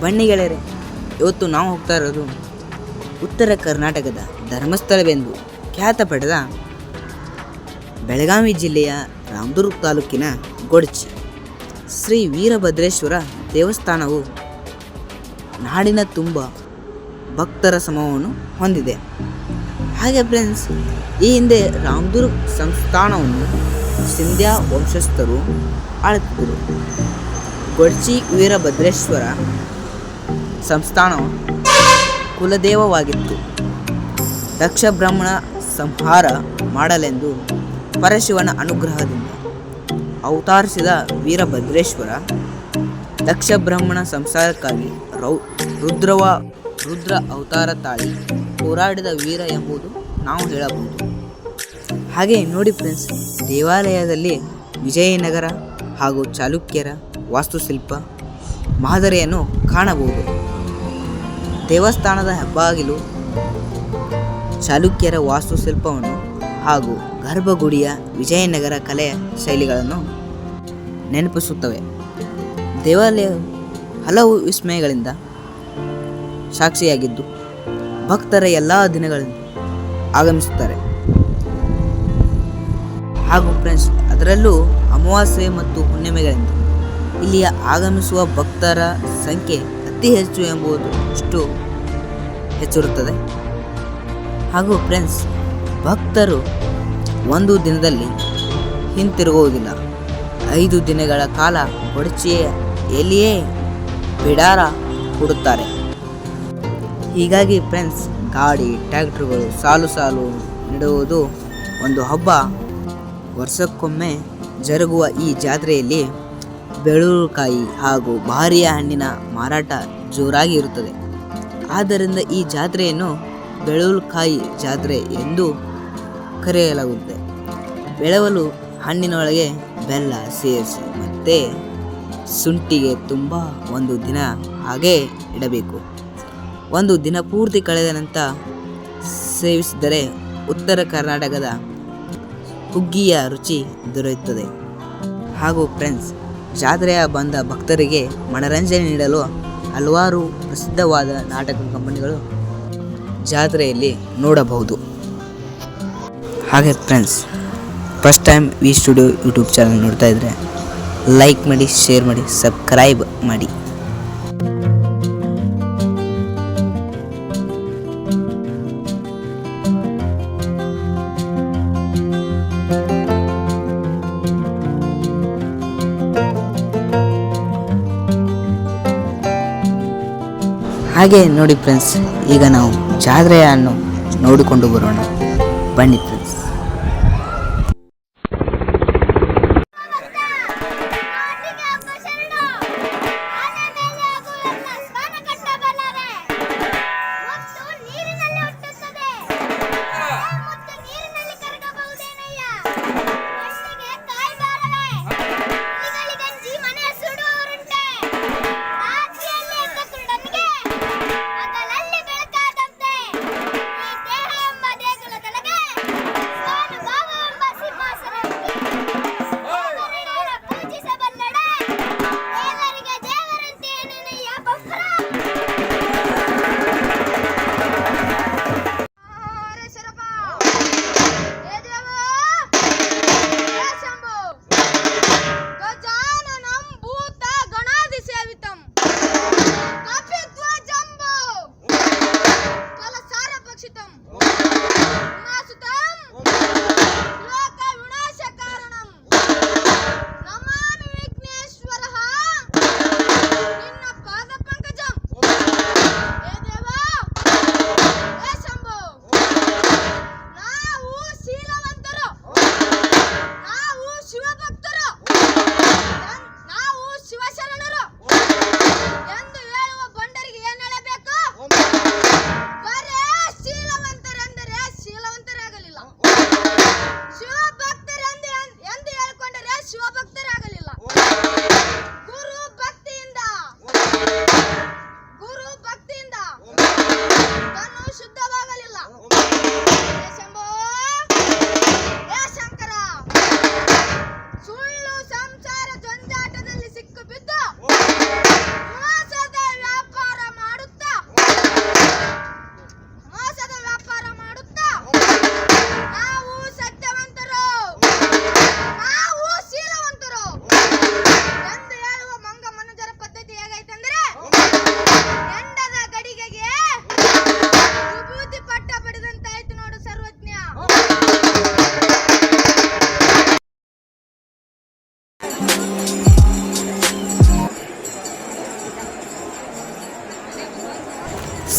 ಬನ್ನಿ ಇವತ್ತು ನಾವು ಹೋಗ್ತಾ ಇರೋದು ಉತ್ತರ ಕರ್ನಾಟಕದ ಧರ್ಮಸ್ಥಳವೆಂದು ಖ್ಯಾತ ಪಡೆದ ಬೆಳಗಾವಿ ಜಿಲ್ಲೆಯ ರಾಮದುರ್ಗ ತಾಲೂಕಿನ ಗೊಡಚಿ. ಶ್ರೀ ವೀರಭದ್ರೇಶ್ವರ ದೇವಸ್ಥಾನವು ನಾಡಿನ ತುಂಬ ಭಕ್ತರ ಸಮೂಹವನ್ನು ಹೊಂದಿದೆ. ಹಾಗೆ ಫ್ರೆಂಡ್ಸ್ ಈ ಹಿಂದೆ ರಾಮದುರ್ಗ್ ಸಂಸ್ಥಾನವನ್ನು ಸಿಂಧ್ಯಾ ವಂಶಸ್ಥರು ಆಳುತ್ತಿದ್ದರು. ಗೊಡ್ಚಿ ವೀರಭದ್ರೇಶ್ವರ ಸಂಸ್ಥಾನವು ಕುಲದೇವವಾಗಿತ್ತು. ದಕ್ಷ ಬ್ರಾಹ್ಮಣ ಸಂಹಾರ ಮಾಡಲೆಂದು ಪರಶಿವನ ಅನುಗ್ರಹದಿಂದ ಅವತಾರಿಸಿದ ವೀರಭದ್ರೇಶ್ವರ ದಕ್ಷ ಬ್ರಾಹ್ಮಣ ಸಂಸಾರಕ್ಕಾಗಿ ರೌ, ರುದ್ರವ, ರುದ್ರ ಅವತಾರ ತಾಳಿ ಹೋರಾಡಿದ ವೀರ ಎಂಬುದು ನಾವು ಹೇಳಬಹುದು. ಹಾಗೆ ನೋಡಿ ಫ್ರೆಂಡ್ಸ್ ದೇವಾಲಯದಲ್ಲಿ ವಿಜಯನಗರ ಹಾಗೂ ಚಾಲುಕ್ಯರ ವಾಸ್ತುಶಿಲ್ಪ, ಮಾದರಿಯನ್ನು ಕಾಣಬಹುದು. ದೇವಸ್ಥಾನದ ಹೆಬ್ಬಾಗಿಲು, ಚಾಲುಕ್ಯರ ವಾಸ್ತುಶಿಲ್ಪವನ್ನು ಹಾಗೂ ಗರ್ಭಗುಡಿಯ ವಿಜಯನಗರ ಕಲೆ ಶೈಲಿಗಳನ್ನು ನೆನಪಿಸುತ್ತವೆ. ದೇವಾಲಯ ಹಲವು ವಿಸ್ಮಯಗಳಿಂದ ಸಾಕ್ಷಿಯಾಗಿದ್ದು, ಭಕ್ತರ ಎಲ್ಲ ದಿನಗಳಿಂದ ಆಗಮಿಸುತ್ತಾರೆ. ಹಾಗೂ ಫ್ರೆಂಡ್ಸ್ ಅದರಲ್ಲೂ ಅಮಾವಾಸ್ಯೆ ಮತ್ತು ಹುಣ್ಣಿಮೆಗಳಿಂದ ಇಲ್ಲಿಯ ಆಗಮಿಸುವ ಭಕ್ತರ ಸಂಖ್ಯೆ ಅತಿ ಹೆಚ್ಚು ಎಂಬುದು ಅಷ್ಟು ಹೆಚ್ಚಿರುತ್ತದೆ. ಹಾಗೂ ಫ್ರೆಂಡ್ಸ್ ಭಕ್ತರು ಒಂದು ದಿನದಲ್ಲಿ ಹಿಂತಿರುಗುವುದಿಲ್ಲ. ಐದು ದಿನಗಳ ಕಾಲ ಕೊಡಚಿಯ ಎಲ್ಲಿಯೇ ಬಿಡಾರ ಕೊಡುತ್ತಾರೆ. ಹೀಗಾಗಿ ಫ್ರೆಂಡ್ಸ್ ಗಾಡಿ ಟ್ಯಾಕ್ಟ್ರುಗಳು ಸಾಲು ಸಾಲು ನೀಡುವುದು ಒಂದು ಹಬ್ಬ. ವರ್ಷಕ್ಕೊಮ್ಮೆ ಜರುಗುವ ಈ ಜಾತ್ರೆಯಲ್ಲಿ ಬೆಳೂರುಕಾಯಿ ಹಾಗೂ ಭಾರಿಯ ಹಣ್ಣಿನ ಮಾರಾಟ ಜೋರಾಗಿ ಇರುತ್ತದೆ ಆದ್ದರಿಂದ ಈ ಜಾತ್ರೆಯನ್ನು ಬೆಳವಲುಕಾಯಿ ಜಾತ್ರೆ ಎಂದು ಕರೆಯಲಾಗುತ್ತದೆ. ಬೆಳವಲು ಹಣ್ಣಿನೊಳಗೆ ಬೆಲ್ಲ ಸೇರಿಸಿ ಮತ್ತೆ ಶುಂಠಿಗೆ ತುಂಬ ಒಂದು ದಿನ ಹಾಗೇ ಇಡಬೇಕು. ಒಂದು ದಿನ ಪೂರ್ತಿ ಕಳೆದ ನಂತರ ಸೇವಿಸಿದರೆ ಉತ್ತರ ಕರ್ನಾಟಕದ ಹುಗ್ಗಿಯ ರುಚಿ ದೊರೆಯುತ್ತದೆ. ಹಾಗೂ ಫ್ರೆಂಡ್ಸ್ ಜಾತ್ರೆಯ ಬಂದ ಭಕ್ತರಿಗೆ ಮನರಂಜನೆ ನೀಡಲು ಹಲವಾರು ಪ್ರಸಿದ್ಧವಾದ ನಾಟಕ ಕಂಪನಿಗಳು ಜಾತ್ರೆಯಲ್ಲಿ ನೋಡಬಹುದು. ಹಾಗೆ friends first time V studio YouTube channel ನೋಡ್ತಾ ಇದ್ದರೆ ಲೈಕ್ ಮಾಡಿ ಶೇರ್ ಮಾಡಿ ಸಬ್ಸ್ಕ್ರೈಬ್ ಮಾಡಿ. ಹಾಗೆ ನೋಡಿ ಫ್ರೆಂಡ್ಸ್ ಈಗ ನಾವು ಜಾತ್ರೆಯನ್ನು ನೋಡಿಕೊಂಡು ಬರೋಣ. ಬನ್ನಿ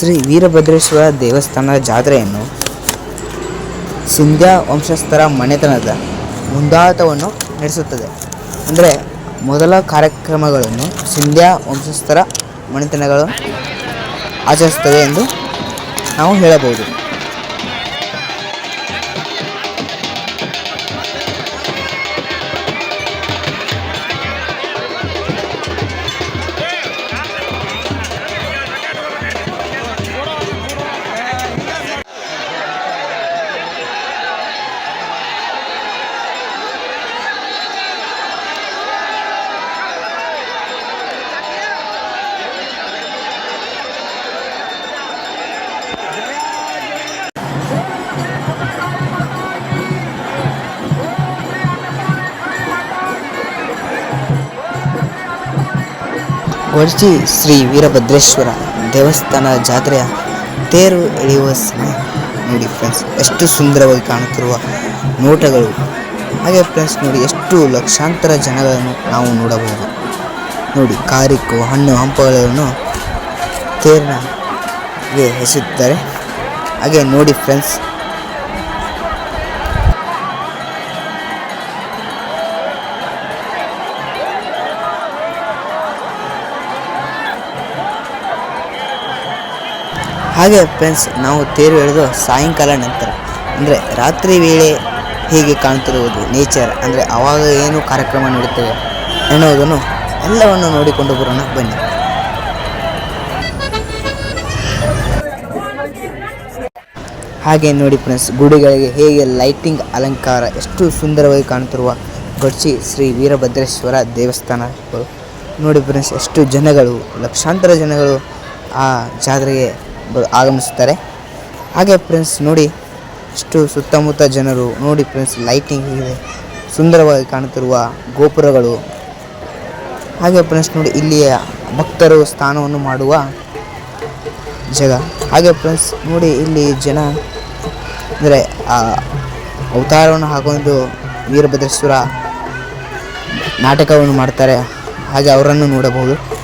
ಶ್ರೀ ವೀರಭದ್ರೇಶ್ವರ ದೇವಸ್ಥಾನದ ಜಾತ್ರೆಯನ್ನು ಸಿಂಧ್ಯಾ ವಂಶಸ್ಥರ ಮನೆತನದ ಮುಂದಾಟವನ್ನು ನಡೆಸುತ್ತದೆ. ಅಂದರೆ ಮೊದಲ ಕಾರ್ಯಕ್ರಮಗಳನ್ನು ಸಿಂಧ್ಯಾ ವಂಶಸ್ಥರ ಮನೆತನಗಳು ಆಚರಿಸುತ್ತವೆ ಎಂದು ನಾವು ಹೇಳಬಹುದು. ಗೊರ್ಜಿ ಶ್ರೀ ವೀರಭದ್ರೇಶ್ವರ ದೇವಸ್ಥಾನ ಜಾತ್ರೆಯ ತೇರು ಎಳೆಯುವ ಸಮಯ. ನೋಡಿ ಫ್ರೆಂಡ್ಸ್ ಎಷ್ಟು ಸುಂದರವಾಗಿ ಕಾಣುತ್ತಿರುವ ನೋಟಗಳು. ಹಾಗೆ ಫ್ರೆಂಡ್ಸ್ ನೋಡಿ ಎಷ್ಟು ಲಕ್ಷಾಂತರ ಜನಗಳನ್ನು ನಾವು ನೋಡಬಹುದು. ನೋಡಿ ಕಾರಿಕ್ಕು ಹಣ್ಣು ಹಂಪಗಳನ್ನು ತೇರಿನ ಎಸೆಯುತ್ತಾರೆ ಹಾಗೆ ನೋಡಿ ಫ್ರೆಂಡ್ಸ್ ಹಾಗೆ ಫ್ರೆಂಡ್ಸ್ ನಾವು ತೇರು ಎಳೆದು ಸಾಯಂಕಾಲ ನಂತರ, ಅಂದರೆ ರಾತ್ರಿ ವೇಳೆ ಹೇಗೆ ಕಾಣ್ತಿರುವುದು ನೇಚರ್ ಅಂದರೆ ಆವಾಗ ಏನು ಕಾರ್ಯಕ್ರಮ ನಡೀತದೆ ಎನ್ನುವುದನ್ನು ಎಲ್ಲವನ್ನು ನೋಡಿಕೊಂಡು ಬರೋಣ, ಬನ್ನಿ. ಹಾಗೆ ನೋಡಿ ಫ್ರೆಂಡ್ಸ್ ಗುಡಿಗಳಿಗೆ ಹೇಗೆ ಲೈಟಿಂಗ್ ಅಲಂಕಾರ ಎಷ್ಟು ಸುಂದರವಾಗಿ ಕಾಣುತ್ತಿರುವ ಗಡ್ಚಿ ಶ್ರೀ ವೀರಭದ್ರೇಶ್ವರ ದೇವಸ್ಥಾನಗಳು. ನೋಡಿ ಫ್ರೆಂಡ್ಸ್ ಎಷ್ಟು ಜನಗಳು, ಲಕ್ಷಾಂತರ ಜನಗಳು ಆ ಜಾತ್ರೆಗೆ ಆಗಮಿಸುತ್ತಾರೆ ಹಾಗೆ ಫ್ರೆಂಡ್ಸ್ ನೋಡಿ ಇಷ್ಟು ಸುತ್ತಮುತ್ತ ಜನರು ನೋಡಿ ಫ್ರೆಂಡ್ಸ್ ಲೈಟಿಂಗ್ ಇದೆ ಸುಂದರವಾಗಿ ಕಾಣುತ್ತಿರುವ ಗೋಪುರಗಳು. ಹಾಗೆ ಫ್ರೆಂಡ್ಸ್ ನೋಡಿ, ಇಲ್ಲಿಯ ಭಕ್ತರು ಸ್ನಾನವನ್ನು ಮಾಡುವ ಜಾಗ. ಹಾಗೆ ಫ್ರೆಂಡ್ಸ್ ನೋಡಿ, ಇಲ್ಲಿ ಜನ ಅಂದರೆ, ಆ, ಅವತಾರವನ್ನು ಹಾಕೊಂಡು ವೀರಭದ್ರೇಶ್ವರ ನಾಟಕವನ್ನು ಮಾಡ್ತಾರೆ. ಹಾಗೆ ಅವರನ್ನು ನೋಡಬಹುದು.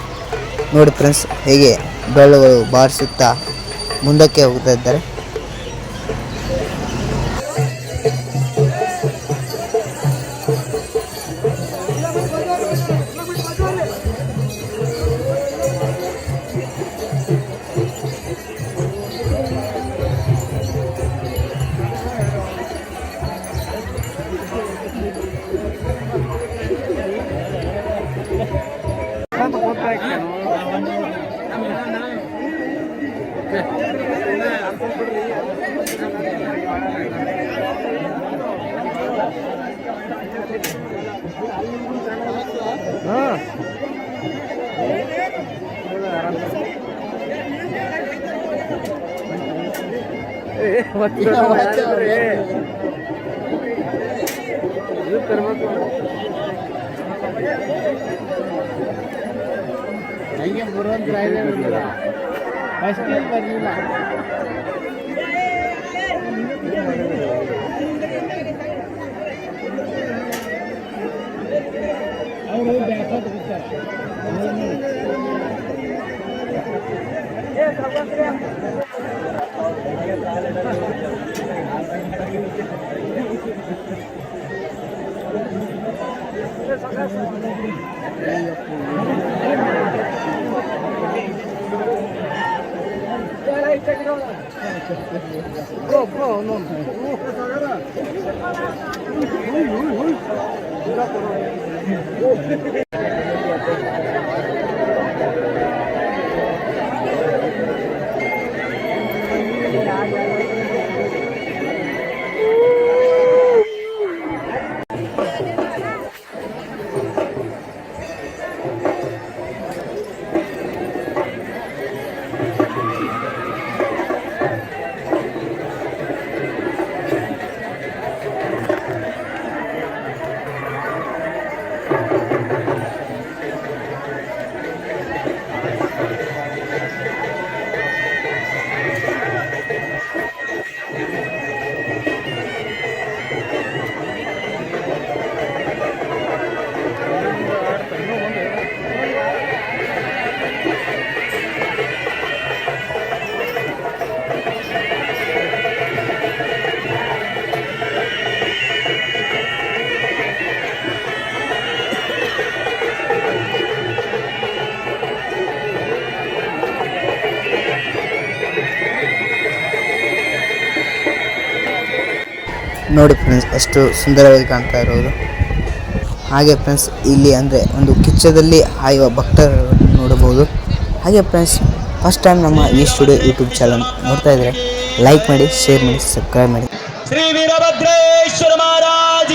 ನೋಡಿ ಫ್ರೆಂಡ್ಸ್ ಹೇಗೆ ಬೆಳ್ಳುಗಳು ಬಾರಿಸುತ್ತಾ ಮುಂದಕ್ಕೆ ಹೋಗ್ತಾ ಇದ್ದಾರೆ. ಹಂಗೆ ಬರುವಂತ ಬರಲಿಲ್ಲ ಫಸ್ಟಿಗೆ ಬರಲಿಲ್ಲ ಅವರು ಬ್ಯಾಕತ್ ಬಿಡ್ತಾರೆ Go, go, no. ನೋಡಿ ಫ್ರೆಂಡ್ಸ್ ಎಷ್ಟು ಸುಂದರವಾಗಿ ಕಾಣ್ತಾ ಇರೋದು. ಹಾಗೆ ಫ್ರೆಂಡ್ಸ್ ಇಲ್ಲಿ ಅಂದರೆ ಒಂದು ಕಿಚ್ಚದಲ್ಲಿ ಹಾಯುವ ಭಕ್ತರನ್ನು ನೋಡಬಹುದು. ಹಾಗೆ ಫ್ರೆಂಡ್ಸ್ ಫಸ್ಟ್ ಟೈಮ್ ನಮ್ಮ ಈ ಸ್ಟುಡಿಯೋ ಯೂಟ್ಯೂಬ್ ಚಾನಲ್ ನೋಡ್ತಾ ಇದ್ರೆ ಲೈಕ್ ಮಾಡಿ ಶೇರ್ ಮಾಡಿ ಸಬ್ಸ್ಕ್ರೈಬ್ ಮಾಡಿ. ಶ್ರೀ ವೀರಭದ್ರೇಶ್ವರ ಮಹಾರಾಜ